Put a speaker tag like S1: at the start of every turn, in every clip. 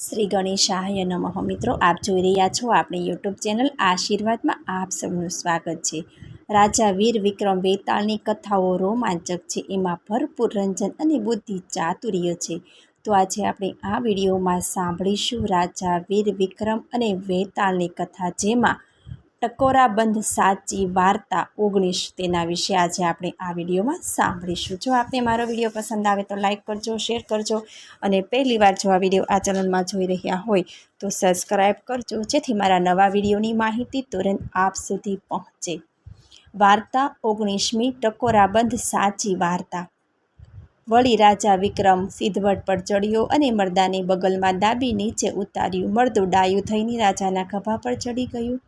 S1: શ્રી ગણેશાય નમઃ. મિત્રો, આપ જોઈ રહ્યા છો આપણી યુટ્યુબ ચેનલ આશીર્વાદમાં આપ સૌનું સ્વાગત છે. રાજા વીર વિક્રમ વેતાળની કથાઓ રોમાંચક છે. એમાં ભરપૂર રંજન અને બુદ્ધિ ચાતુર્ય છે. તો આજે આપણે આ વિડીયોમાં સાંભળીશું રાજા વીર વિક્રમ અને વેતાળની કથા, જેમાં ટકોરાબંધ સાચી વાર્તા ઓગણીસ તેના વિશે આજે આપણે આ વિડીયોમાં સાંભળીશું. જો આપને મારો વીડિયો પસંદ આવે તો લાઇક કરજો, શેર કરજો અને પહેલી વાર જો આ વીડિયો આ ચેનલમાં જોઈ રહ્યા હોય તો સબસ્ક્રાઈબ કરજો, જેથી મારા નવા વિડીયોની માહિતી તુરંત આપ સુધી પહોંચે. વાર્તા ઓગણીસમી ટકોરાબંધ સાચી વાર્તા. વળી રાજા વિક્રમ સિદ્ધવટ પર ચડ્યો અને મરદાને બગલમાં દાબી નીચે ઉતાર્યું. મરદું ડાયું થઈને રાજાના ખભા પર ચડી ગયું.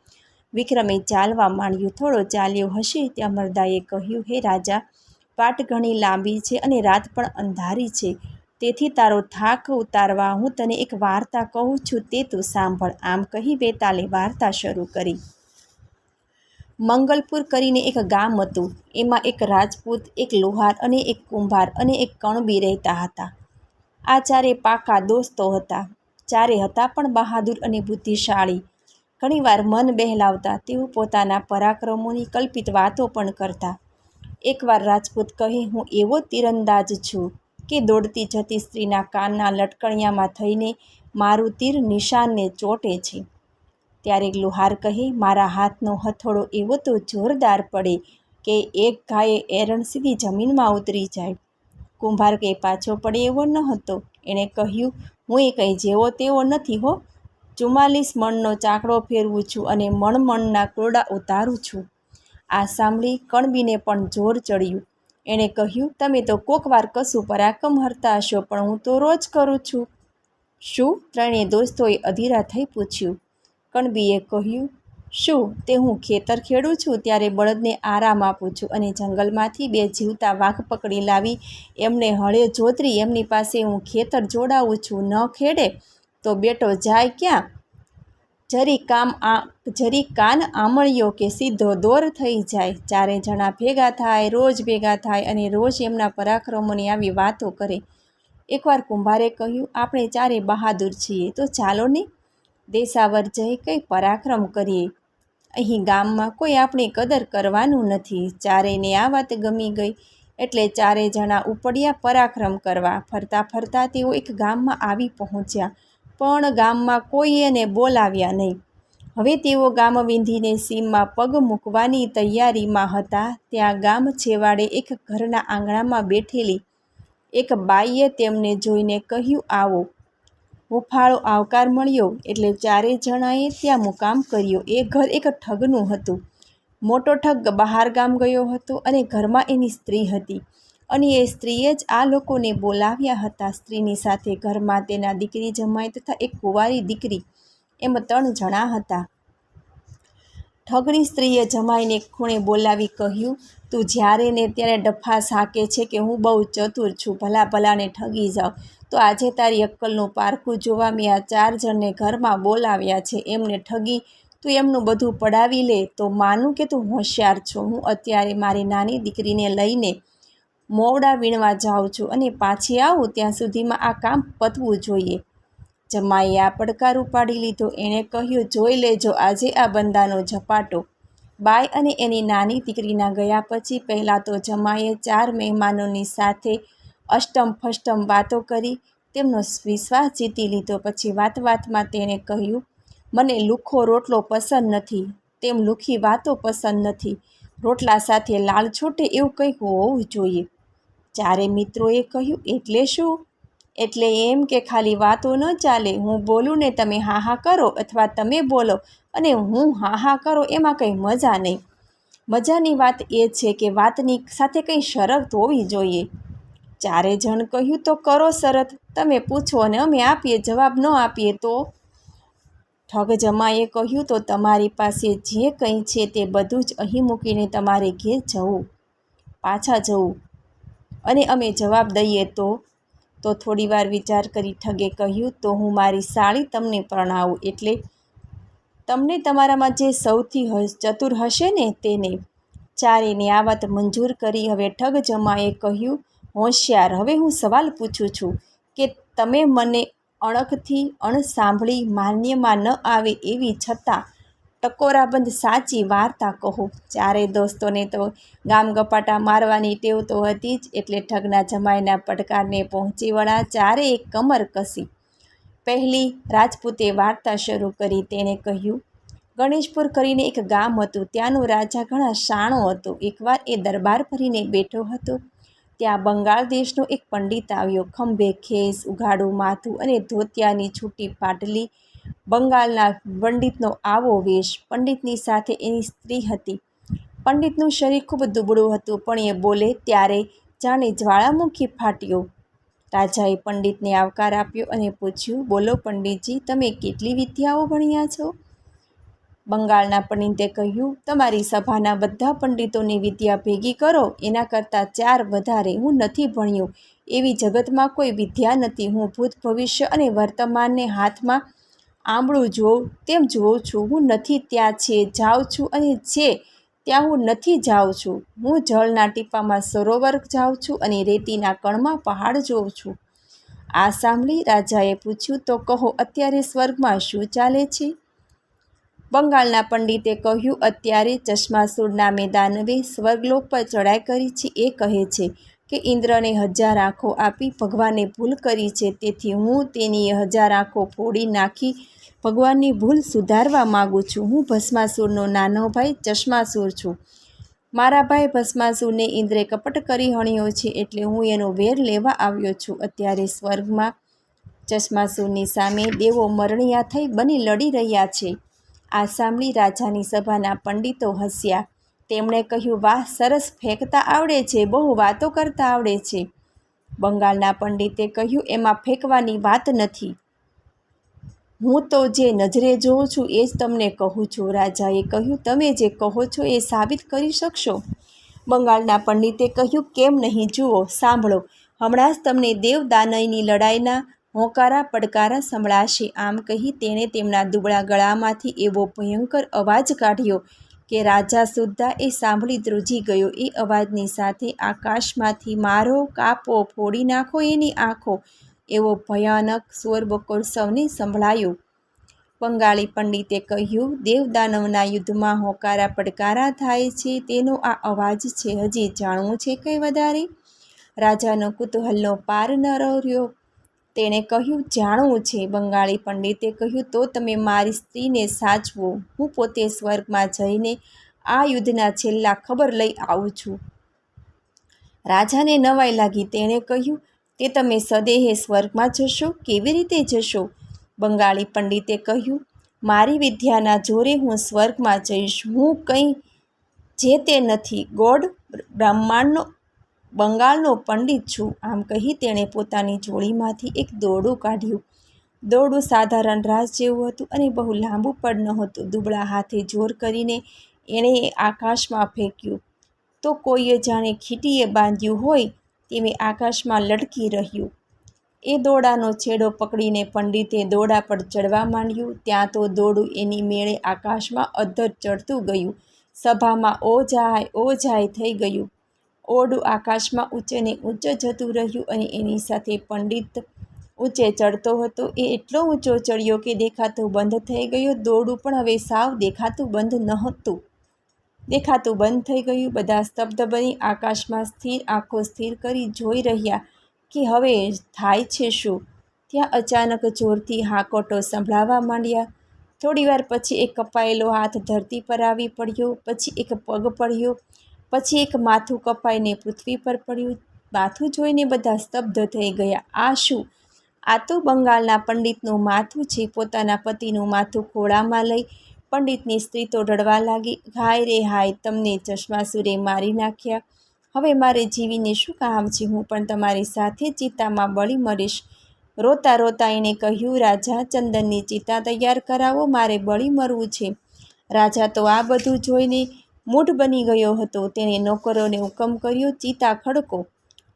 S1: વિક્રમે ચાલવા માંડ્યું. થોડો ચાલ્યો હશે ત્યાં મરદાએ કહ્યું, હે રાજા, પાટ ઘણી લાંબી છે અને રાત પણ અંધારી છે. તેથી તારો થાક ઉતારવા હું તને એક વાર્તા કહું છું, તે તું સાંભળ. આમ કહી બેતાલે વાર્તા શરૂ કરી. મંગલપુર કરીને એક ગામ હતું. એમાં એક રાજપૂત, એક લોહાર અને એક કુંભાર અને એક કણબી રહેતા હતા. આ ચારે પાકા દોસ્તો હતા. ચારે હતા પણ બહાદુર અને બુદ્ધિશાળી. ઘણીવાર મન બહેલાવતા તેઓ પોતાના પરાક્રમોની કલ્પિત વાતો પણ કરતા. એકવાર રાજપૂત કહે, હું એવો તીરંદાજ છું કે દોડતી જતી સ્ત્રીના કાનના લટકણિયામાં થઈને મારું તીર નિશાનને ચોટે છે. ત્યારે લુહાર કહે, મારા હાથનો હથોડો એવો તો જોરદાર પડે કે એક ગાયે એરણ સીધી જમીનમાં ઉતરી જાય. કુંભાર કે પાછો પડે એવો ન હતો એણે કહ્યું, હું એ કંઈ જેવો તેવો નથી હો. ચુમ્માલીસ મણનો ચાકડો ફેરવું છું અને મણમણના કોરડા ઉતારું છું. આ સાંભળી કણબીને પણ જોર ચડ્યું. એણે કહ્યું, તમે તો કોકવાર કશું પરાક્રમ હરતા હશો, પણ હું તો રોજ કરું છું. શું? ત્રણેય દોસ્તોએ અધીરા થઈ પૂછ્યું. કણબીએ કહ્યું, શું? તે હું ખેતર ખેડું છું, ત્યારે બળદને આરામ આપું છું અને જંગલમાંથી બે જીવતા વાઘ પકડી લાવી. એમને હળે જોતરી, એમની પાસે હું ખેતર જોડાવું છું. ન ખેડે તો બેટો જાય ક્યાં? જરી કામ આ, જરી કાન આમળ્યો કે સીધો દોર થઈ જાય. ચારે જણા ભેગા થાય, રોજ ભેગા થાય અને રોજ એમના પરાક્રમોની આવી વાતો કરે. એકવાર કુંભારે કહ્યું, આપણે ચારે બહાદુર છીએ, તો ચાલો ને દેશાવર જઈ કંઈ પરાક્રમ કરીએ. અહીં ગામમાં કોઈ આપણી કદર કરવાનું નથી. ચારેયને આ વાત ગમી ગઈ, એટલે ચારે જણા ઉપડ્યા પરાક્રમ કરવા. ફરતા ફરતા તેઓ એક ગામમાં આવી પહોંચ્યા. પણ ગામમાં કોઈ એને બોલાવ્યા નહીં. હવે તેઓ ગામ વિંધીને સીમમાં પગ મૂકવાની તૈયારીમાં હતા. ત્યાં ગામ છેવાડે એક ઘરના આંગણામાં બેઠેલી એક બાઈએ તેમને જોઈને કહ્યું, આવો. હુંફાળો આવકાર મળ્યો એટલે ચારે જણાએ ત્યાં મુકામ કર્યો. એ ઘર એક ઠગનું હતું. મોટો ઠગ બહાર ગામ ગયો હતો અને ઘરમાં એની સ્ત્રી હતી. અને એ સ્ત્રીએ જ આ લોકોને બોલાવ્યા હતા. સ્ત્રીની સાથે ઘરમાં તેના દીકરી જમાઈ તથા એક કુંવારી દીકરી એમ ત્રણ જણા હતા. ઠગણી સ્ત્રીએ જમાઈને ખૂણે બોલાવી કહ્યું, તું જ્યારે ને ત્યારે ડફા સાકે છે કે હું બહુ ચતુર છું. ભલા ભલાને ઠગી જાઉં તો આજે તારી અક્કલનું પારખું જોવા મેં આ ચાર જણને ઘરમાં બોલાવ્યા છે. એમને ઠગી તું એમનું બધું પડાવી લે. તો માનું કે તું હોશિયાર છો. હું અત્યારે મારી નાની દીકરીને લઈને મોવડા વીણવા જાઉં છું અને પાછી આવું ત્યાં સુધીમાં આ કામ પતવું જોઈએ. જમાઈએ આ પડકાર ઉપાડી લીધો. એણે કહ્યું, જોઈ લેજો, આજે આ બંદાનો ઝપાટો. બાઈ અને એની નાની દીકરીના ગયા પછી પહેલાં તો જમાઈએ ચાર મહેમાનોની સાથે અષ્ટમ ફષ્ટમ વાતો કરી. તેમનો વિશ્વાસ જીતી લીધો. પછી વાત વાતમાં તેણે કહ્યું, મને લુખ્ખો રોટલો પસંદ નથી. તેમ લુખી વાતો પસંદ નથી. રોટલા સાથે લાલ છૂટે એવું કંઈક હોવું જોઈએ. ચારે મિત્રોએ કહ્યું, એટલે શું? એટલે એમ કે ખાલી વાતો ન ચાલે. હું બોલું ને તમે હા હા કરો અથવા તમે બોલો અને હું હા હા કરો એમાં કંઈ મજા નહીં. મજાની વાત એ છે કે વાતની સાથે કંઈ શરત હોવી જોઈએ. ચારે જણ કહ્યું, તો કરો શરત. તમે પૂછો અને અમે આપીએ. જવાબ ન આપીએ તો? ઠગ જમાએ કહ્યું, તો તમારી પાસે જે કંઈ છે તે બધું જ અહીં મૂકીને તમારે ઘેર જવું. પાછા જવું. અને અમે જવાબ દઈએ તો? તો થોડીવાર વિચાર કરી ઠગે કહ્યું, તો હું મારી સાળી તમને પરણાવું એટલે તમને તમારામાં જે સૌથી ચતુર હશે ને તેને. ચારેને આ વાત મંજૂર કરી હવે ઠગ જમાએ કહ્યું, હોશિયાર, હવે હું સવાલ પૂછું છું કે તમે મને અણખથી અણસાંભળી માન્યમાં ન આવે એવી છતાં ટકોરાબંધ સાચી વાર્તા કહો. ચારે દોસ્તોને તો ગામગપાટા મારવાની ટેવ તો હતી જ, એટલે ઠગના જમાઈના પડકારને પહોંચી વળા ચારે એક કમર કસી. પહેલી રાજપૂતે વાર્તા શરૂ કરી. તેણે કહ્યું, ગણેશપુર કરીને એક ગામ હતું. ત્યાંનો રાજા ઘણા શાણો હતો. એકવાર એ દરબાર ભરીને બેઠો હતો. ત્યાં બંગાળ દેશનો એક પંડિત આવ્યો. ખંભે ખેસ, ઉઘાડું, માથું અને ધોતિયાની છૂટી પાટલી બંગાળના પંડિતનો આવો વેશ પંડિતની સાથે એની સ્ત્રી હતી. પંડિતનું શરીર ખૂબ દુબળું હતું, પણ એ બોલે ત્યારે જાણે જ્વાળામુખી ફાટ્યો. રાજાએ પંડિતને આવકાર આપ્યો અને પૂછ્યું, બોલો પંડિતજી, તમે કેટલી વિદ્યાઓ ભણ્યા છો? બંગાળના પંડિતે કહ્યું, તમારી સભાના બધા પંડિતોની વિદ્યા ભેગી કરો, એના કરતાં ચાર વધારે હું નથી ભણ્યો. એવી જગતમાં કોઈ વિદ્યા નથી. હું ભૂત ભવિષ્ય અને વર્તમાનને હાથમાં આંબળું જોઉં, તેમ જોઉં છું. હું નથી ત્યાં છે, જાઉં છું અને છે ત્યાં હું નથી જાઉં છું, હું જળના ટીપામાં સરોવર જાઉં છું અને રેતીના કણમાં પહાડ જોઉં છું. આ સાંભળી રાજાએ પૂછ્યું, તો કહો, અત્યારે સ્વર્ગમાં શું ચાલે છે? બંગાળના પંડિતે કહ્યું, અત્યારે ચશ્માસુર નામે દાનવે સ્વર્ગલોક પર ચડાઈ કરી છે. એ કહે છે કે ઇન્દ્રને હજાર આંખો આપી ભગવાને ભૂલ કરી છે. તેથી હું તેની હજાર આંખો ફોડી નાખી ભગવાનની ભૂલ સુધારવા માગું છું. હું ભસ્માસુરનો નાનો ભાઈ ચશ્માસુર છું. મારા ભાઈ ભસ્માસુરને ઇન્દ્રે કપટ કરી હણ્યો છે એટલે હું એનો વેર લેવા આવ્યો છું. અત્યારે સ્વર્ગમાં ચશ્માસુરની સામે દેવો મરણિયા થઈ બની લડી રહ્યા છે. આ સાંભળી રાજાની સભાના પંડિતો હસ્યા. તેમણે કહ્યું, વાહ, સરસ, ફેંકતા આવડે છે, બહુ વાતો કરતા આવડે છે. બંગાળના પંડિતે કહ્યું, એમાં ફેંકવાની વાત નથી. હું તો જે નજરે જોઉં છું, એ જ તમને કહું છું. રાજાએ કહ્યું, તમે જે કહો છો, એ સાબિત કરી શકશો. બંગાળના પંડિતે કહ્યું, કેમ નહીં, જુઓ, સાંભળો. હમણાં જ તમને દેવદાનયની લડાઈના હોંકારા પડકારા સંભળાશે. આમ કહી તેણે તેમના દુબળા ગળામાંથી એવો ભયંકર અવાજ કાઢ્યો કે રાજા સુદ્ધા એ સાંભળી ધ્રુજી ગયો. એ અવાજની સાથે આકાશમાંથી મારો કાપો ફોડી નાખો એની આંખો. એવો ભયાનક સ્વર બકોર સૌને સંભળાયો. બંગાળી પંડિતે કહ્યું, દેવદાનવના યુદ્ધમાં હોકારા પડકારા થાય છે, તેનો આ અવાજ છે. હજી જાણવું છે કંઈ વધારે? રાજાનો કુતૂહલનો પાર ન રહ્યો. તેણે કહ્યું, જાણવું છે બંગાળી પંડિતે કહ્યું, તો તમે મારી સ્ત્રીને સાચવો. હું પોતે સ્વર્ગમાં જઈને આ યુદ્ધના છેલ્લા ખબર લઈ આવું છું. રાજાને નવાઈ લાગી. તેણે કહ્યું, તે તમે સદેહે સ્વર્ગમાં જશો? કેવી રીતે જશો? બંગાળી પંડિતે કહ્યું, મારી વિદ્યાના જોરે હું સ્વર્ગમાં જઈશ. હું કંઈ જે તે નથી. ગોડ બ્રહ્માંડનો બંગાળનો પંડિત છું. આમ કહી તેણે પોતાની જોડીમાંથી એક દોરડું કાઢ્યું. દોરડું સાધારણ રાસ જેવું હતું અને બહુ લાંબુ પણ નહોતું. દુબળા હાથે જોર કરીને એણે આકાશમાં ફેંક્યું. તો કોઈએ જાણે ખીટીએ બાંધ્યું હોય તેવી આકાશમાં લટકી રહ્યું. એ દોડાનો છેડો પકડીને પંડિતે દોડા પર ચડવા માંડ્યું. ત્યાં તો દોડું એની મેળે આકાશમાં અધર ચડતું ગયું. સભામાં ઓ જાય ઓ જાય થઈ ગયું. ઓરડું આકાશમાં ઊંચે ને ઊંચે જતું રહ્યું અને એની સાથે પંડિત ઊંચે ચડતો હતો. એ એટલો ઊંચો ચડ્યો કે દેખાતું બંધ થઈ ગયો. દોરડું પણ હવે સાવ દેખાતું બંધ નહોતું. દેખાતું બંધ થઈ ગયું. બધા સ્તબ્ધ બની આકાશમાં સ્થિર, આંખો સ્થિર કરી જોઈ રહ્યા કે હવે થાય છે શું? ત્યાં અચાનક જોરથી હાકોટો સંભળાવા માંડ્યા. થોડીવાર પછી એક કપાયેલો હાથ ધરતી પર આવી પડ્યો. પછી એક પગ પડ્યો. પછી એક માથું કપાઈને પૃથ્વી પર પડ્યું. માથું જોઈને બધા સ્તબ્ધ થઈ ગયા. આ શું? આ તો બંગાળના પંડિતનું માથું છે. પોતાના પતિનું માથું ખોળામાં લઈ પંડિતની સ્ત્રી તો રડવા લાગી. હાય રે હાય, તમને ચશ્માસુરે મારી નાખ્યા. હવે મારે જીવીને શું કામ છે? હું પણ તમારી સાથે ચિતામાં બળી મરીશ. રોતા રોતા એણે કહ્યું, રાજા, ચંદનની ચિતા તૈયાર કરાવો. મારે બળી મરવું છે. રાજા તો આ બધું જોઈને મૂઢ બની ગયો હતો. તેણે નોકરોને હુકમ કર્યો, ચિતા ખડકો.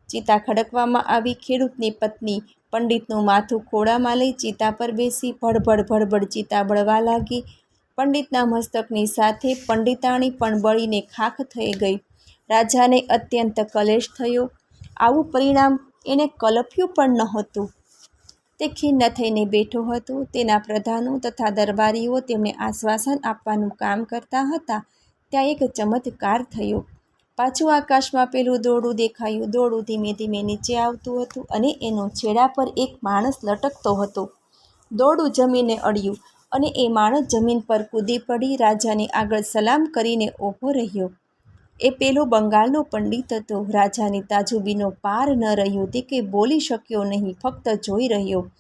S1: ચિતા ખડકવામાં આવી ખેડૂતની પત્ની પંડિતનું માથું ખોળામાં લઈ ચિતા પર બેસી ભડભડ ભડભડ ચિતા બળવા લાગી. પંડિતના મસ્તકની સાથે પંડિતાણી પણ બળીને ખાખ થઈ ગઈ. રાજાને અત્યંત કલેશ થયો. આવું પરિણામ એને કલપ્યું પણ નહોતું. તે ખિન્ન થઈને બેઠો હતો. તેના પ્રધાનો તથા દરબારીઓ તેમને આશ્વાસન આપવાનું કામ કરતા હતા. ત્યાં એક ચમત્કાર થયો. પાછું આકાશમાં પેલું દોરડું દેખાયું. દોરડું ધીમે ધીમે નીચે આવતું હતું અને એનો છેડા પર એક માણસ લટકતો હતો. દોરડું જમીને અડ્યું અને એ માણસ જમીન પર કૂદી પડી રાજાને આગળ સલામ કરીને ઊભો રહ્યો. એ પેલો બંગાળનો પંડિત હતો. રાજાની તાજુબીનો પાર ન રહ્યો તે કંઈ બોલી શક્યો નહીં, ફક્ત જોઈ રહ્યો.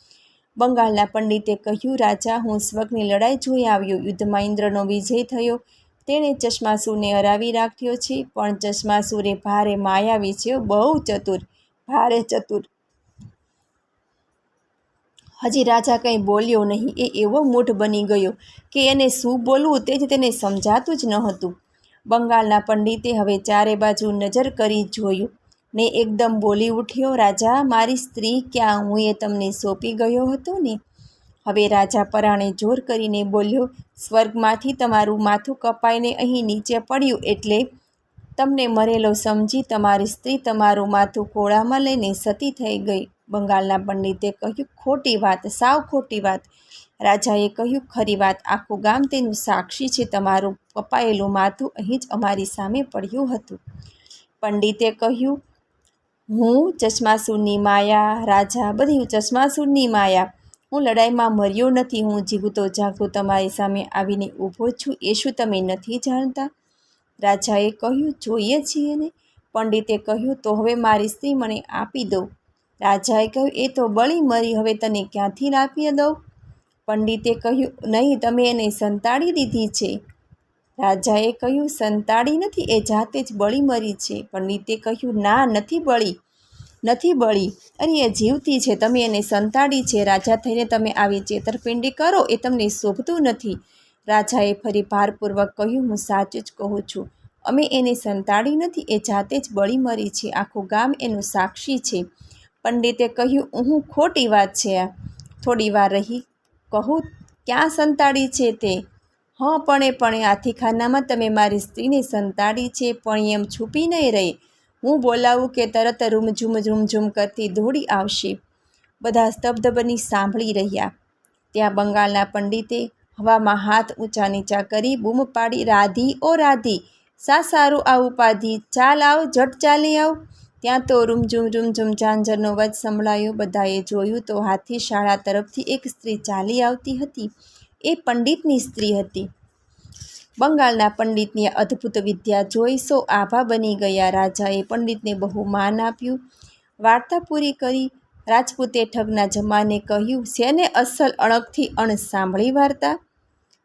S1: બંગાળના પંડિતે કહ્યું, રાજા, હું સ્વગની લડાઈ જોઈ આવ્યો. યુદ્ધમાં ઇન્દ્રનો વિજય થયો. તેણે ચશ્માસુરને હરાવી રાખ્યો છે, પણ ચશ્માસુરે ભારે માયાવી છે બહુ ચતુર, ભારે ચતુર. હજી રાજા કંઈ બોલ્યો નહીં, એ એવો મૂઢ બની ગયો કે એને શું બોલવું તે જ તેને સમજાતું જ ન હતું બંગાળના પંડિતે હવે ચારે બાજુ નજર કરી જોયું ને એકદમ બોલી ઉઠ્યો, રાજા, મારી સ્ત્રી ક્યાં? હું એ તમને સોંપી ગયો હતો ને હવે રાજા પરાણે જોર કરીને બોલ્યો, સ્વર્ગમાંથી તમારું માથું કપાઈને અહીં નીચે પડ્યું એટલે તમને મરેલો સમજી તમારી સ્ત્રી તમારું માથું કોળામાં લઈને સતી થઈ ગઈ. બંગાળના પંડિતે કહ્યું, ખોટી વાત, સાવ ખોટી વાત. રાજાએ કહ્યું, ખરી વાત, આખું ગામ તેનું સાક્ષી છે, તમારું કપાયેલું માથું અહીં જ અમારી સામે પડ્યું હતું. પંડિતે કહ્યું, હું ચશ્માસુરની માયા, રાજા, બધી ચશ્માસુરની માયા હું લડાઈમાં મર્યો નથી, હું જીવતો જાગતો તમારી સામે આવીને ઊભો છું, એ શું તમે નથી જાણતા? રાજાએ કહ્યું, જોઈએ છીએ ને. પંડિતે કહ્યું, તો હવે મારી સ્ત્રી મને આપી દો. રાજાએ કહ્યું, એ તો બળી મરી, હવે તને ક્યાંથી આપી દઉં? પંડિતે કહ્યું, નહીં, તમે એને સંતાડી દીધી છે. રાજાએ કહ્યું, સંતાડી નથી, એ જાતે જ બળી મરી છે. પંડિતે કહ્યું, ના, નથી બળી. નથી બળી. અને એ જીવતી છે, તમે એને સંતાડી છે, રાજા થઈને તમે આવી છેતરપિંડી કરો, એ તમને શોભતું નથી. રાજાએ ફરી ભારપૂર્વક કહ્યું, હું સાચું જ કહું છું, અમે એને સંતાડી નથી, એ જાતે જ બળી મરી છે, આખું ગામ એનું સાક્ષી છે. પંડિતે કહ્યું હું ખોટી વાત છે આ. થોડી વાર રહી, કહું, ક્યાં સંતાડી છે તે? હં, પણ એ, પણ આથી ખાનામાં તમે મારી સ્ત્રીને સંતાડી છે, પણ એમ છૂપી નહીં રહી. હું બોલાવું કે તરત રૂમઝૂમ ઝૂમઝૂમ કરતી દોડી આવશે. બધા સ્તબ્ધ બની સાંભળી રહ્યા. ત્યાં બંગાળના પંડિતે હવામાં હાથ ઊંચા નીચા કરી બૂમ પાડી, રાધી, ઓ રાધી, સા સારું આવું ઉપાધિ? ચાલ આવ જટ ચાલી આવ. ત્યાં તો રૂમઝૂમ રૂમઝૂમ ઝાંઝરનો વચ સંભળાયો. બધાએ જોયું તો હાથી શાળા તરફથી એક સ્ત્રી ચાલી આવતી હતી. એ પંડિતની સ્ત્રી હતી. બંગાળના પંડિતની અદ્ભુત વિદ્યા જોઈ સો આભા બની ગયા. રાજાએ પંડિતને બહુ માન આપ્યું. વાર્તા પૂરી કરી રાજપૂતે ઠગના જમાને કહ્યું, શેને અસલ અણગથી અણ સાંભળી વાર્તા?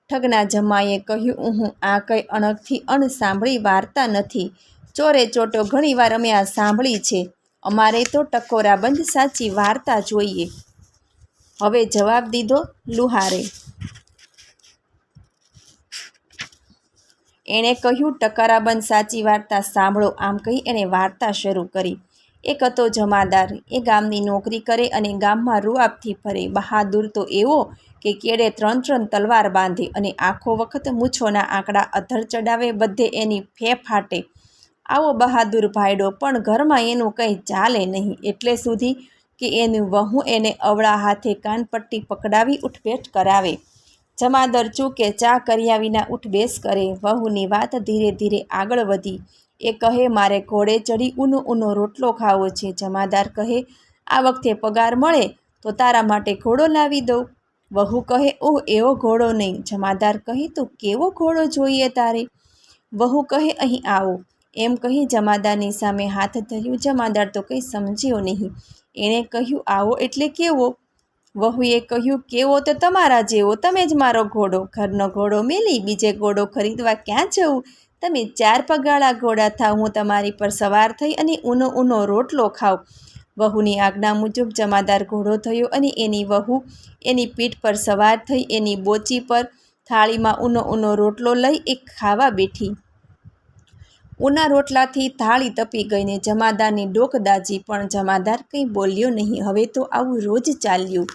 S1: ઠગના જમાએ કહ્યું હું આ કંઈ અણગથી અણ સાંભળી વાર્તા નથી. ચોરે ચોટો ઘણીવાર અમે આ સાંભળી છે. અમારે તો ટકોરાબંધ સાચી વાર્તા જોઈએ. હવે જવાબ દીધો લુહારે. એણે કહ્યું, ટકારાબંધ સાચી વાર્તા સાંભળો. આમ કહી એણે વાર્તા શરૂ કરી. એક હતો જમાદાર. એ ગામની નોકરી કરે અને ગામમાં રૂઆપથી ફરે. બહાદુર તો એવો કે કેડે ત્રણ ત્રણ તલવાર બાંધે અને આખો વખત મૂછોના આંકડા અધર ચડાવે, બધે એની ફે ફાટે. આવો બહાદુર ભાઈડો પણ ઘરમાં એનું કંઈ ચાલે નહીં. એટલે સુધી કે એનું વહુ એને અવળા હાથે કાનપટ્ટી પકડાવી ઉઠબેઠ કરાવે. જમાદર ચૂકે ચા કર્યા વિના ઉઠબેસ કરે. વહુની વાત ધીરે ધીરે આગળ વધી. એ કહે, મારે ઘોડે ચડી ઊનો ઊનો રોટલો ખાવો છે. જમાદાર કહે, આ વખતે પગાર મળે તો તારા માટે ઘોડો લાવી દઉં. વહુ કહે, ઓહ, એવો ઘોડો નહીં. જમાદાર કહે, તો કેવો ઘોડો જોઈએ તારે? વહુ કહે, અહીં આવો. એમ કહી જમાદારની સામે હાથ ધર્યું. જમાદાર તો કંઈ સમજ્યો નહીં. એણે કહ્યું, આવો એટલે કેવો? વહુએ કહ્યું, કેવો તો તમારા જેવો, તમે જ મારો ઘોડો. ઘરનો ઘોડો મેલી, બીજે ઘોડો ખરીદવા ક્યાં જવું? તમે ચાર પગાળા ઘોડા થાવ, હું તમારી પર સવાર થઈ અને ઊનો ઊનો રોટલો ખાવ વહુની આજ્ઞા મુજબ જમાદાર ઘોડો થયો અને એની વહુ એની પીઠ પર સવાર થઈ એની બોચી પર થાળીમાં ઊનો ઊનો રોટલો લઈ એ ખાવા બેઠી. ઊના રોટલાથી થાળી તપી ગઈને જમાદારની ડોક દાજી પણ જમાદાર કંઈ બોલ્યો નહીં. હવે તો આવું રોજ ચાલ્યું.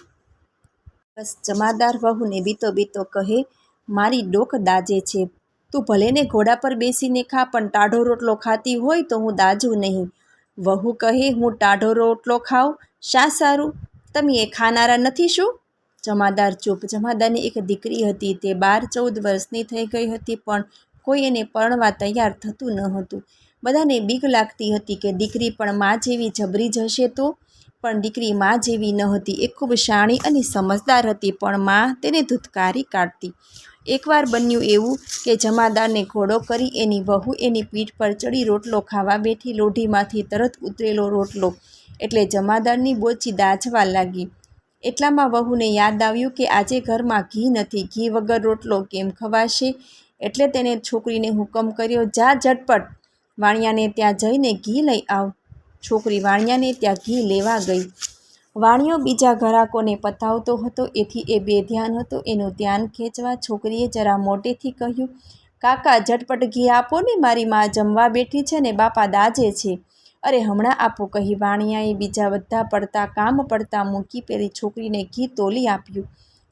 S1: બસ જમાદાર વહુને બીતો બીતો કહે, મારી ડોક દાજે છે. તું ભલે ને ઘોડા પર બેસીને ખા, પણ ટાઢો રોટલો ખાતી હોય તો હું દાજું નહીં. વહુ કહે, હું ટાઢો રોટલો ખાઉં? શા સારું? તમે એ ખાનારા નથી શું? જમાદાર ચૂપ. જમાદારની એક દીકરી હતી, તે બાર ચૌદ વર્ષની થઈ ગઈ હતી, પણ કોઈ એને પરણવા તૈયાર થતું ન હતું. બધાને બીક લાગતી હતી કે દીકરી પણ મા જેવી જબરી જશે તો? પણ દીકરી મા જેવી ન હતી. એ ખૂબ શાણી અને સમજદાર હતી, પણ મા તેને ધૂતકારી કાઢતી. એકવાર બન્યું એવું કે જમાદારને ઘોડો કરી એની વહુ એની પીઠ પર ચડી રોટલો ખાવા બેઠી લોઢીમાંથી તરત ઉતરેલો રોટલો. એટલે જમાદારની બોચી દાઝવા લાગી. એટલામાં વહુને યાદ આવ્યું કે આજે ઘરમાં ઘી નથી. ઘી વગર રોટલો કેમ ખવાશે? એટલે તેને છોકરીને હુકમ કર્યો, જા ઝટપટ. વાણિયાને ત્યાં જઈને ઘી લઈ આવ. છોકરી વાણિયાને ત્યાં ઘી લેવા ગઈ. વાણિયો બીજા ઘરાકોને પતાવતો હતો. એથી એ બેધ્યાન હતો. એનું ધ્યાન ખેંચવા છોકરીએ જરા મોટેથી કહ્યું, કાકા, ઝટપટ ઘી આપો ને. મારી મા જમવા બેઠી છે ને બાપા દાજે છે. અરે, હમણાં આપો, કહી વાણિયાએ બીજા બધા પડતા કામ પડતા મૂકી પેલી છોકરીને ઘી તોલી આપ્યું.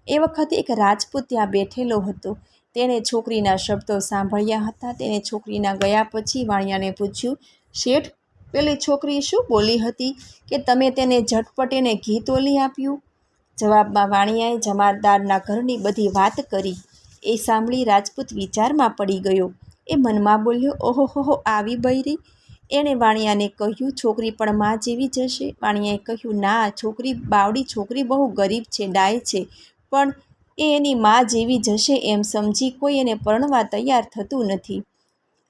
S1: એ વખતે એક રાજપૂત ત્યાં બેઠેલો હતો. તેણે છોકરીના શબ્દો સાંભળ્યા હતા. તેણે છોકરીના ગયા પછી વાણિયાને પૂછ્યું, શેઠ પેલી છોકરી શું બોલી હતી કે તમે તેને ઝટપટ એને ઘી તોલી આપ્યું? જવાબમાં વાણિયાએ જમાદારના ઘરની બધી વાત કરી. એ સાંભળી રાજપૂત વિચારમાં પડી ગયો. એ મનમાં બોલ્યો, ઓહો, હો આવી બૈરી. એણે વાણિયાને કહ્યું, છોકરી પણ મા જેવી જશે વાણિયાએ કહ્યું, ના, છોકરી, બાવડી છોકરી બહુ ગરીબ છે, ડાય છે. પણ એ એની મા જેવી જશે એમ સમજી કોઈ એને પરણવા તૈયાર થતું નથી.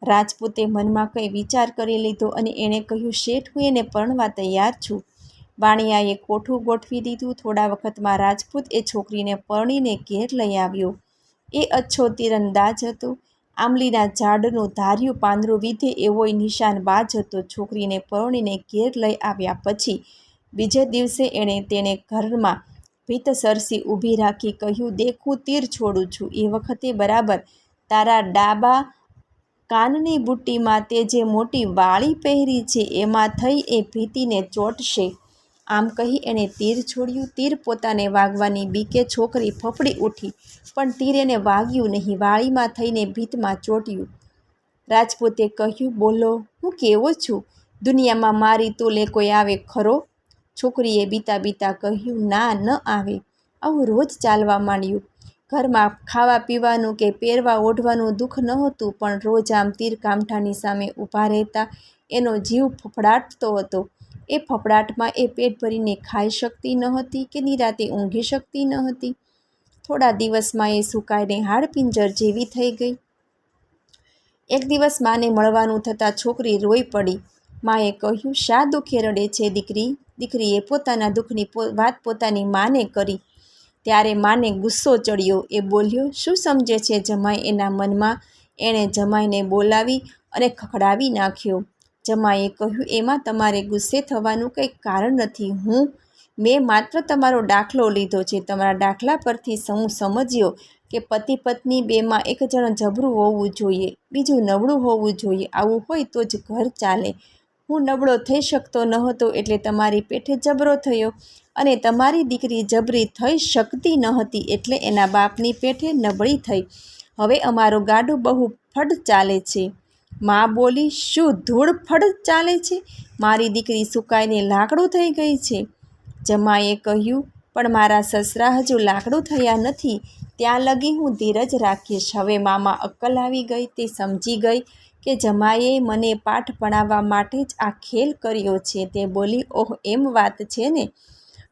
S1: રાજપૂતે મનમાં કંઈ વિચાર કરી લીધો અને એણે કહ્યું શેઠ હું એને પરણવા તૈયાર છું. વાણિયાએ કોઠું ગોઠવી દીધું. થોડા વખતમાં રાજપૂત એ છોકરીને પરણીને ઘેર લઈ આવ્યો. એ અચ્છો તીરંદાજ હતો. આંબલીના ઝાડનું ધાર્યું પાંદરું વિધે એવોય નિશાનબાજ હતો. છોકરીને પરણીને ઘેર લઈ આવ્યા પછી બીજે દિવસે એણે તેને ઘરમાં ભીત સરસી ઊભી રાખી કહ્યું, દેખું તીર છોડું છું. એ વખતે બરાબર તારા ડાબા કાનની બુટ્ટીમાં તે જે મોટી વાળી પહેરી છે, એમાં થઈ એ ભીતીને ચોંટશે. આમ કહી એણે તીર છોડ્યું. તીર પોતાને વાગવાની બીકે છોકરી ફફડી ઉઠી, પણ તીર એને વાગ્યું નહીં, વાળીમાં થઈને ભીતમાં ચોંટ્યું. રાજપૂતે કહ્યું, બોલો, હું કેવો છું? દુનિયામાં મારી તુલે કોઈ આવે ખરો? છોકરીએ બીતા બીતા કહ્યું, ના, ન આવે. આવું રોજ ચાલવા માંડ્યું. ઘરમાં ખાવા પીવાનું કે પહેરવા ઓઢવાનું દુઃખ નહોતું પણ રોજ આમ તીર કામઠાની સામે ઊભા રહેતા એનો જીવ ફફડાટતો હતો. એ ફફડાટમાં એ પેટ ભરીને ખાઈ શકતી ન હતી કે નિરાતે ઊંઘી શકતી ન હતી. થોડા દિવસમાં એ સુકાઈને હાડપિંજર જેવી થઈ ગઈ. એક દિવસ માને મળવાનું થતાં છોકરી રોઈ પડી. માએ કહ્યું, શા દુઃખે રડે છે દીકરી? દીકરીએ પોતાના દુઃખની વાત પોતાની માને કરી. ત્યારે માને ગુસ્સો ચડ્યો. એ બોલ્યો, શું સમજે છે જમાઈ એના મનમાં? એણે જમાઈને બોલાવી અને ખખડાવી નાખ્યો. જમાઈએ કહ્યું, એમાં તમારે ગુસ્સે થવાનું કંઈ કારણ નથી. હું, મેં માત્ર તમારો દાખલો લીધો છે. તમારા દાખલા પરથી હું સમજ્યો કે પતિ પત્ની બેમાં એક જણ જબરું હોવું જોઈએ, બીજું નબળું હોવું જોઈએ. આવું હોય તો જ ઘર ચાલે. હું નબળો થઈ શકતો ન હતો એટલે તમારી પેઠે જબરો થયો અને તમારી દીકરી જબરી થઈ શકતી ન હતી એટલે એના બાપની પેઠે નબળી થઈ. હવે અમારું ગાડું બહુ ફડ ચાલે છે. મા બોલી, શું ધૂળ ફડ ચાલે છે? મારી દીકરી સુકાઈને લાકડું થઈ ગઈ છે. જમાએ કહ્યું, પણ મારા સસરા હજુ લાકડું થયા નથી. ત્યાં લગી હું ધીરજ રાખીશ. હવે મામા અક્કલ આવી ગઈ, તે સમજી ગઈ કે જમાએ મને પાઠ ભણાવવા માટે જ આ ખેલ કર્યો છે. તે બોલી, ઓહ, એમ વાત છે ને?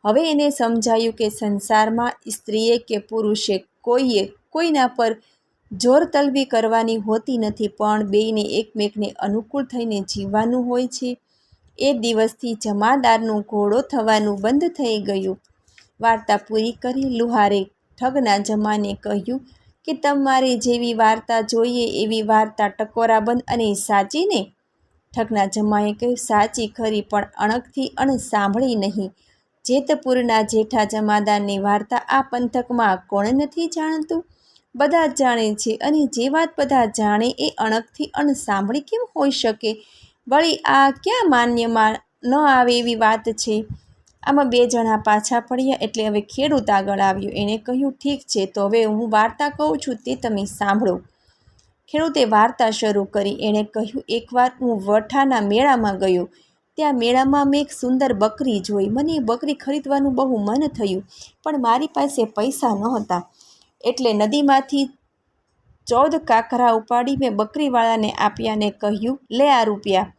S1: હવે એને સમજાયું કે સંસારમાં સ્ત્રીએ કે પુરુષે કોઈએ કોઈના પર જોર તલબી કરવાની હોતી નથી, પણ બેયને એકમેકને અનુકૂળ થઈને જીવવાનું હોય છે. એ દિવસથી જમાદારનું ઘોડો થવાનું બંધ થઈ ગયું. વાર્તા પૂરી કરી લુહારે ઠગના જમાને કહ્યું કે તમારી જેવી વાર્તા જોઈએ એવી વાર્તા ટકોરાબંધ અને સાચી ને ઠગના જમાએ કહ્યું, સાચી, ખરી, પણ અણકથી અણ સાંભળી નહીં. જેતપુરના જેઠા જમાદારની વાર્તા આ પંથકમાં કોણ નથી જાણતું? બધા જાણે છે અને જે વાત બધા જાણે એ અણકથી અણ સાંભળી કેમ હોઈ શકે? વળી આ ક્યાં માન્યમાં ન આવે એવી વાત છે? આમાં બે જણા પાછા પડ્યા એટલે હવે ખેડૂત આગળ આવ્યો. એણે કહ્યું, ઠીક છે, તો હવે હું વાર્તા કહું છું તે તમે સાંભળો. ખેડૂતે વાર્તા શરૂ કરી. એણે કહ્યું, એકવાર હું વઠાના મેળામાં ગયો. ત્યાં મેળામાં મેં એક સુંદર બકરી જોઈ. મને એ બકરી ખરીદવાનું બહુ મન થયું, પણ મારી પાસે પૈસા નહોતા. એટલે નદીમાંથી ચૌદ કાંકરા ઉપાડી મેં બકરીવાળાને આપ્યા ને કહ્યું, લે આ રૂપિયા.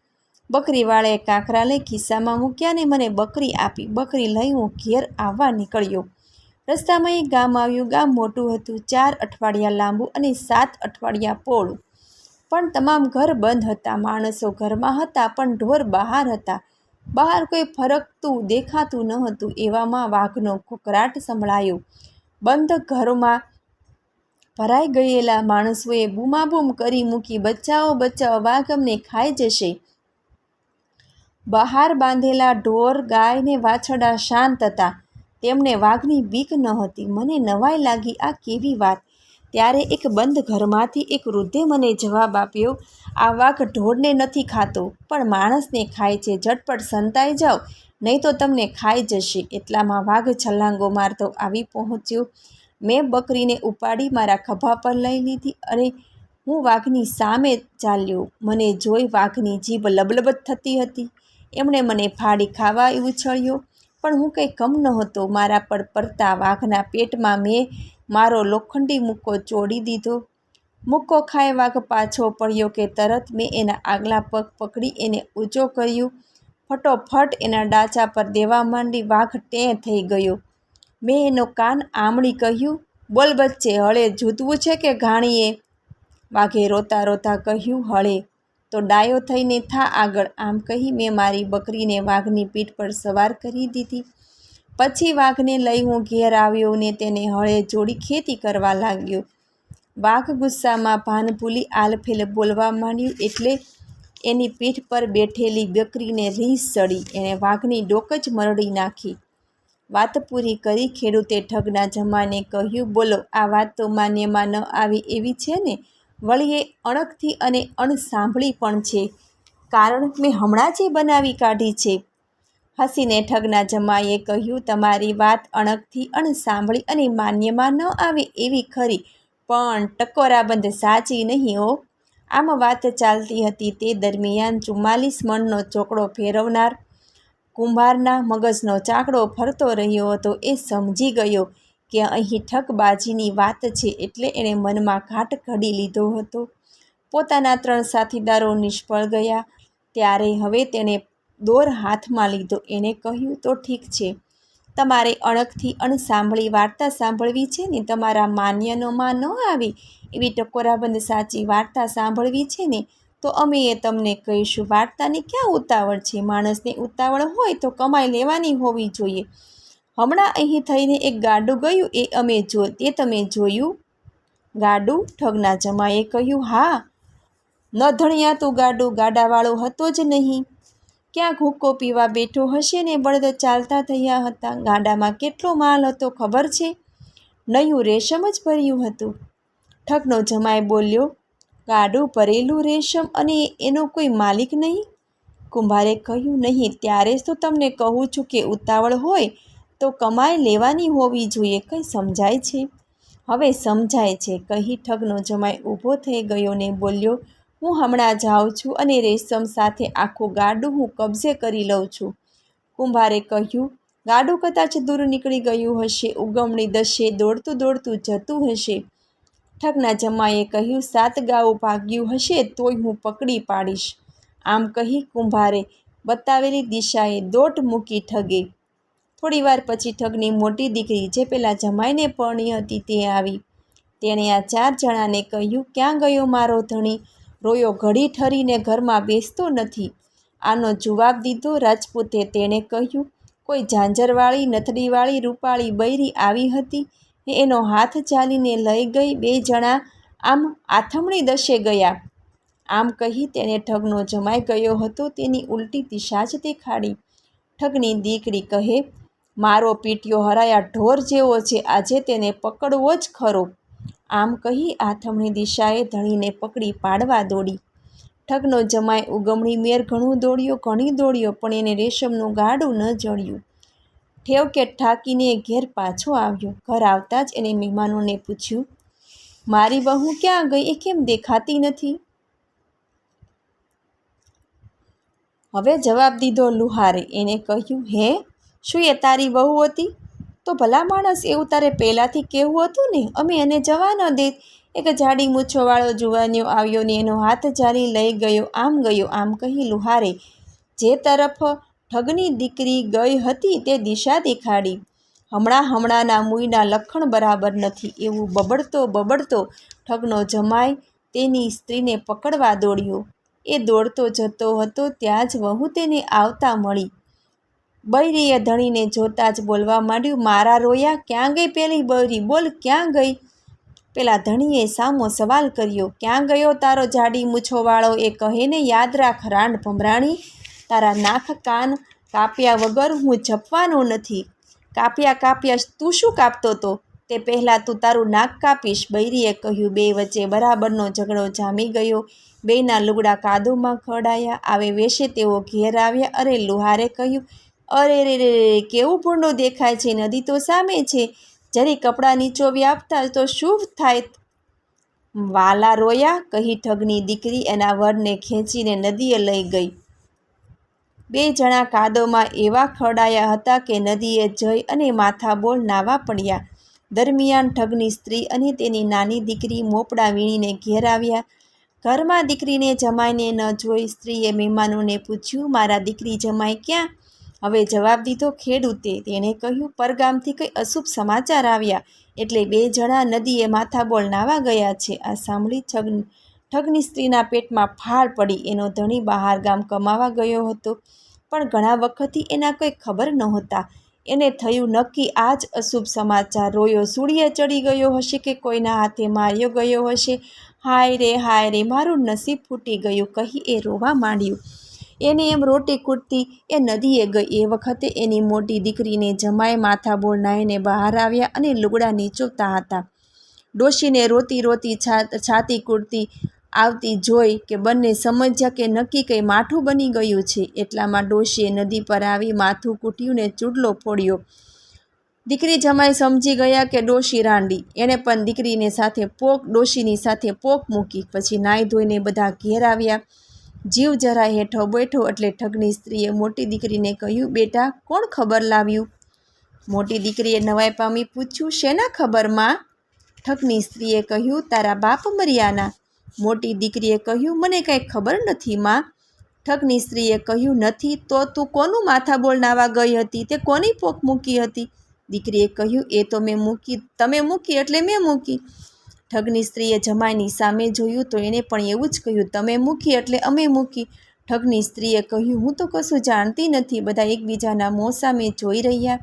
S1: બકરીવાળાએ કાંકરા લઈ ખિસ્સામાં મૂક્યા ને મને બકરી આપી. બકરી લઈ હું ઘેર આવવા નીકળ્યો. રસ્તામાં એક ગામ આવ્યું. ગામ મોટું હતું. ચાર અઠવાડિયા લાંબુ અને સાત અઠવાડિયા પહોળું પણ તમામ ઘર બંધ હતા. માણસો ઘરમાં હતા પણ ઢોર બહાર હતા. બહાર કોઈ ફરકતું દેખાતું ન હતું. એવામાં વાઘનો ખોકરાટ સંભળાયો. બંધ ઘરોમાં ભરાઈ ગયેલા માણસોએ બૂમાબૂમ કરી મૂકી બચાવો બચાવો વાઘ અમને ખાઈ જશે. બહાર બાંધેલા ઢોર ગાય ને વાછરડા શાંત હતા. તેમને વાઘની બીક ન હતી. મને નવાઈ લાગી આ કેવી વાત? ત્યારે એક બંધ ઘરમાંથી એક વૃદ્ધે મને જવાબ આપ્યો, આ વાઘ ઢોરને નથી ખાતો, પણ માણસને ખાય છે. ઝટપટ સંતાઈ જાઓ, નહીં તો તમને ખાઈ જશે. એટલામાં વાઘ છલાંગો મારતો આવી પહોંચ્યો. મેં બકરીને ઉપાડી મારા ખભા પર લઈ લીધી અને હું વાઘની સામે ચાલ્યો. મને જોઈ વાઘની જીભ લબલબ થતી હતી. એમણે મને ફાડી ખાવા ઉછળ્યો, પણ હું કંઈ કમ નહોતો. મારા પર પડતા વાઘના પેટમાં મેં મારો લોખંડી મુક્કો ચોડી દીધો. મુક્કો ખાય વાઘ પાછો પડ્યો કે તરત મેં એના આગલા પગ પકડી એને ઊંચો કર્યું. ફટોફટ એના ડાચા પર દેવા માંડી વાઘ ટેં થઈ ગયો. મેં એનો કાન આમળી કહ્યું, બોલ બચ્ચે, હળે જૂતવું છે કે ઘાણીએ? વાઘે રોતા રોતા કહ્યું, હળે. તો ડાયો થઈને થા આગળ. આમ કહી મેં મારી બકરીને વાઘની પીઠ પર સવાર કરી દીધી. પછી વાઘને લઈ હું ઘેર આવ્યો ને તેને હળે જોડી ખેતી કરવા લાગ્યો. વાઘ ગુસ્સામાં ભાન ભૂલી આલફેલ બોલવા માંડ્યું એટલે એની પીઠ પર બેઠેલી બકરીને રીસ ચડી એણે વાઘની ડોક જ મરડી નાખી. વાત પૂરી કરી ખેડૂતે ઠગના જમાને કહ્યું, બોલો, આ વાત તો માન્યમાં ન આવી એવી છે ને? વળીએ અણકથી અને અણસાંભળી પણ છે. કારણ મેં હમણાં જ એ બનાવી કાઢી છે. હસીને ઠગના જમાઈએ કહ્યું, તમારી વાત અણકથી અણસાંભળી અને માન્યમાં ન આવે એવી ખરી, પણ ટકોરાબંધ સાચી નહીં હો. આમ વાત ચાલતી હતી તે દરમિયાન ચુમ્માલીસ મણનો ચોકડો ફેરવનાર કુંભારના મગજનો ચાકડો ફરતો રહ્યો હતો. એ સમજી ગયો કે અહીં ઠગબાજીની વાત છે એટલે એણે મનમાં ઘાટ ઘડી લીધો હતો. પોતાના ત્રણ સાથીદારો નિષ્ફળ ગયા. ત્યારે હવે તેણે દોર હાથમાં લીધો. એણે કહ્યું, તો ઠીક છે. તમારે અણકથી અણસાંભળી વાર્તા સાંભળવી છે ને? તમારા માન્યનોમાં ન આવે એવી ટકોરાબંધ સાચી વાર્તા સાંભળવી છે ને? તો અમે એ તમને કહીશું, વાર્તાની ક્યાં ઉતાવળ છે? માણસને ઉતાવળ હોય તો કમાઈ લેવાની હોવી જોઈએ. હમણાં અહીં થઈને એક ગાડું ગયું, એ અમે જો તે તમે જોયું? ગાડું ઠગના જમાએ કહ્યું, હા. ન ધણ્યા તું ગાડું, ગાડાવાળો હતો જ નહીં. ક્યાં હુક્કો પીવા બેઠો હશે ને બળદ ચાલતા થયા હતા? ગાડામાં કેટલો માલ હતો ખબર છે? નયું રેશમ જ ભર્યું હતું. ઠગનો જમાય બોલ્યો, ગાડું ભરેલું રેશમ અને એનો કોઈ માલિક નહીં? કુંભારે કહ્યું, નહીં, ત્યારે જ તો તમને કહું છું કે ઉતાવળ હોય તો કમાઈ લેવાની હોવી જોઈએ, કંઈ સમજાય છે? હવે સમજાય છે. કહી ઠગનો જમાઈ ઊભો થઈ ગયો ને બોલ્યો, હું હમણાં જાઉં છું અને રેશમ સાથે આખું ગાડું હું કબજે કરી લઉં છું. કુંભારે કહ્યું, ગાડું કદાચ દૂર નીકળી ગયું હશે, ઉગમણી દશે, દોડતું દોડતું જતું હશે. ઠગના જમાઈએ કહ્યું, સાત ગાઉ ભાગ્યું હશે તોય હું પકડી પાડીશ. આમ કહી કુંભારે બતાવેલી દિશાએ દોટ મૂકી ઠગે. થોડીવાર પછી ઠગની મોટી દીકરી જે પેલા જમાઈને પરણી હતી તે આવી. તેણે આ ચાર જણાને કહ્યું, ક્યાં ગયો મારો ધણી? રોયો ઘડી ઠરીને ઘરમાં બેસતો નથી. આનો જવાબ દીધો રાજપૂતે. તેણે કહ્યું, કોઈ ઝાંઝરવાળી, નથડીવાળી રૂપાળી બૈરી આવી હતી એનો હાથ ચાલીને લઈ ગઈ બે જણા આમ આથમણી દશે ગયા. આમ કહી તેને ઠગનો જમાઈ ગયો હતો. તેની ઉલટી દિશા જ દેખાડી ઠગની દીકરી કહે મારો પીટીયો હરાયા ઢોર જેવો છે, આજે તેને પકડવો જ ખરો. આમ કહી આથમણી દિશાએ ધણીને પકડી પાડવા દોડી. ઠગનો જમાય ઉગમણી મેર ઘણું દોડ્યો, ઘણી દોડ્યો, પણ એને રેશમનું ગાડું ન જળ્યું ઠેવ કે ઠાકીને ઘેર પાછો આવ્યો. ઘર આવતા જ એને મહેમાનોને પૂછ્યું, મારી બહુ ક્યાં ગઈ? એ કેમ દેખાતી નથી? હવે જવાબ દીધો લુહારે. એને કહ્યું, હે શું એ તારી વહુ હતી? તો ભલા માણસ એવું તારે પહેલાંથી કહેવું હતું ને? અમે એને જવા ન દેત. એક જાડી મૂછોવાળો જુવાનિયો આવ્યો ને એનો હાથ જારી લઈ ગયો, આમ ગયો, આમ કહી લુહારે, જે તરફ ઠગની દીકરી ગઈ હતી તે દિશા દેખાડી. હમણાં હમણાંના મૂઈના લખણ બરાબર નથી. એવું બબડતો બબડતો ઠગનો જમાય તેની સ્ત્રીને પકડવા દોડ્યો. એ દોડતો જતો હતો, ત્યાં જ વહુ તેને આવતા મળી. બૈરીએ ધણીને જોતાં જ બોલવા માંડ્યું, મારા રોયા, ક્યાં ગઈ પેલી બૈરી? બોલ, ક્યાં ગઈ? પેલા ધણીએ સામો સવાલ કર્યો, ક્યાં ગયો તારો જાડી મૂછોવાળો? એ કહેને યાદ રાખ, રાંડ ભમરાણી, તારા નાક કાન કાપ્યા વગર હું જપવાનો નથી. કાપ્યા કાપ્યા તું શું કાપતો તો? તે પહેલાં તું તારું નાક કાપીશ. બૈરીએ કહ્યું, બે વચ્ચે બરાબરનો ઝઘડો જામી ગયો. બેયના લુગડા કાદુમાં ખડાયા આવે વેશે તેઓ ઘેર આવ્યા. અરે લુહારે કહ્યું અરે રે રે રે, કેવું ભૂંડું દેખાય છે? નદી તો સામે છે. જ્યારે કપડાં નીચો વ્યાપતા તો શું થાય? વાલા રોયા, કહી ઠગની દીકરી એના વરને ખેંચીને નદીએ લઈ ગઈ. બે જણા કાદવમાં એવા ખડાયા હતા કે નદીએ જઈ અને માથાબોળ નાવા પડ્યા. દરમિયાન ઠગની સ્ત્રી અને તેની નાની દીકરી મોપડા વીણીને ઘેર આવ્યા. ઘરમાં દીકરીને જમાઈને ન જોઈ સ્ત્રીએ મહેમાનોને પૂછ્યું, મારા દીકરી જમાઈ ક્યાં? હવે જવાબ દીધો ખેડૂતે. તેણે કહ્યું, પરગામથી કંઈ અશુભ સમાચાર આવ્યા. એટલે બે જણા નદીએ માથાબોળ નાવા ગયા છે. આ સાંભળી ઠગ, ઠગની સ્ત્રીના પેટમાં ફાળ પડી. એનો ધણી બહાર ગામ કમાવા ગયો હતો. પણ ઘણા વખતથી એના કંઈ ખબર નહોતા. એને થયું નક્કી આ જ અશુભ સમાચાર. રોયો સૂર્ય ચડી ગયો હશે કે કોઈના હાથે માર્યો ગયો હશે? હાય રે હાય રે, મારું નસીબ ફૂટી ગયું, કહી એ રોવા માંડ્યું. એને એમ રોટી કૂટતી એ નદીએ ગઈ. એ વખતે એની મોટી દીકરીને જમાય માથાબોળ નાહીને બહાર આવ્યા અને લુગડા નીચોતા હતા. ડોશીને રોતી રોતી છાતી કૂટતી આવતી જોઈ કે બંને સમજ્યા કે નક્કી કંઈ માઠું બની ગયું છે. એટલામાં ડોશીએ નદી પર આવી માથું કૂટ્યું ને ચૂડલો ફોડ્યો. દીકરી જમાઈ સમજી ગયા કે ડોશી રાંડી. એણે પણ દીકરીને સાથે પોક, ડોશીની સાથે પોક મૂકી. પછી નાહી ધોઈને બધા ઘેર આવ્યા. જીવ જરા હેઠો બેઠો એટલે ઠગની સ્ત્રીએ મોટી દીકરીને કહ્યું, બેટા, કોણ ખબર લાવ્યું? મોટી દીકરીએ નવાઈ પામી પૂછ્યું, શેના ખબરમાં ઠગની સ્ત્રીએ કહ્યું, તારા બાપ મર્યાના. મોટી દીકરીએ કહ્યું, મને કાંઈ ખબર નથી માં. ઠગની સ્ત્રીએ કહ્યું, નથી તો તું કોનું માથાબોળ નાવા ગઈ હતી? તે કોની પોક મૂકી હતી? દીકરીએ કહ્યું, એ તો મેં મૂકી, તમે મૂકી એટલે મેં મૂકી. ઠગની સ્ત્રીએ જમાઈની સામે જોયું તો એને પણ એવું જ કહ્યું, તમે મૂકી એટલે અમે મૂકી. ઠગની સ્ત્રીએ કહ્યું, હું તો કશું જાણતી નથી, બધા એકબીજાના મોં સામે જોઈ રહ્યા.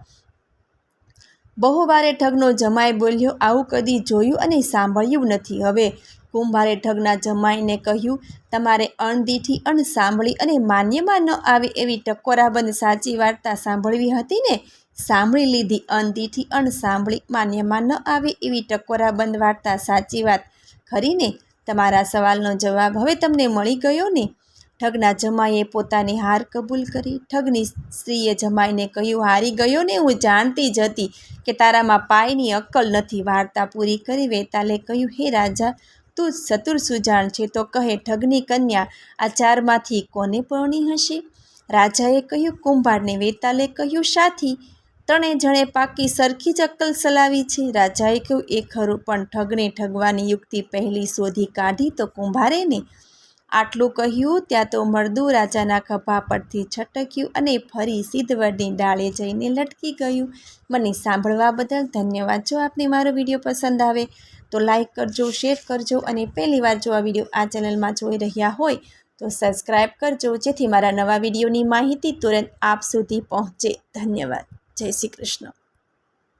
S1: બહુ વારે ઠગનો જમાઈ બોલ્યો, આવું કદી જોયું અને સાંભળ્યું નથી. હવે કુંભારે ઠગના જમાઈને કહ્યું, તમારે અણદીઠી અણ સાંભળી અને માન્યમાં ન આવે એવી ટકોરાબંધ સાચી વાર્તા સાંભળવી હતી ને? સાંભળી લીધી. અંધીથી અણસાંભળી માન્યમાં ન આવે એવી ટકોરાબંધ વાર્તા. સાચી વાત ખરીને તમારા સવાલનો જવાબ હવે તમને મળી ગયો ને? ઠગના જમાઈએ પોતાની હાર કબૂલ કરી. ઠગની સ્ત્રીએ જમાઈને કહ્યું, હારી ગયો ને? હું જાણતી જ હતી કે તારામાં પાયની અક્કલ નથી. વાર્તા પૂરી કરી વેતાલે કહ્યું, હે રાજા, તું ચતુર સુજાણ છે તો કહે, ઠગની કન્યા આ ચારમાંથી કોને પરણી હશે? રાજાએ કહ્યું, કુંભારને. વેતાલે કહ્યું સાથી ત્રણેય જણે પાકી સરખી ચક્કલ ચલાવી છે. રાજાએ કહ્યું, એ ખરું, પણ ઠગને ઠગવાની યુક્તિ પહેલી શોધી કાઢી તો કુંભારે ને. આટલું કહ્યું, ત્યાં તો મળદું રાજાના ખભા પરથી છટક્યું અને ફરી સિદ્ધવડની ડાળે જઈને લટકી ગયું. મને સાંભળવા બદલ ધન્યવાદ. જો આપને મારો વીડિયો પસંદ આવે, તો લાઈક કરજો, શેર કરજો અને પહેલી વાર જો આ વીડિયો આ ચેનલમાં જોઈ રહ્યા હોય, તો સબસ્ક્રાઈબ કરજો, જેથી મારા નવા વિડીયોની માહિતી તુરંત આપ સુધી પહોંચે. ધન્યવાદ. જય શ્રી કૃષ્ણ.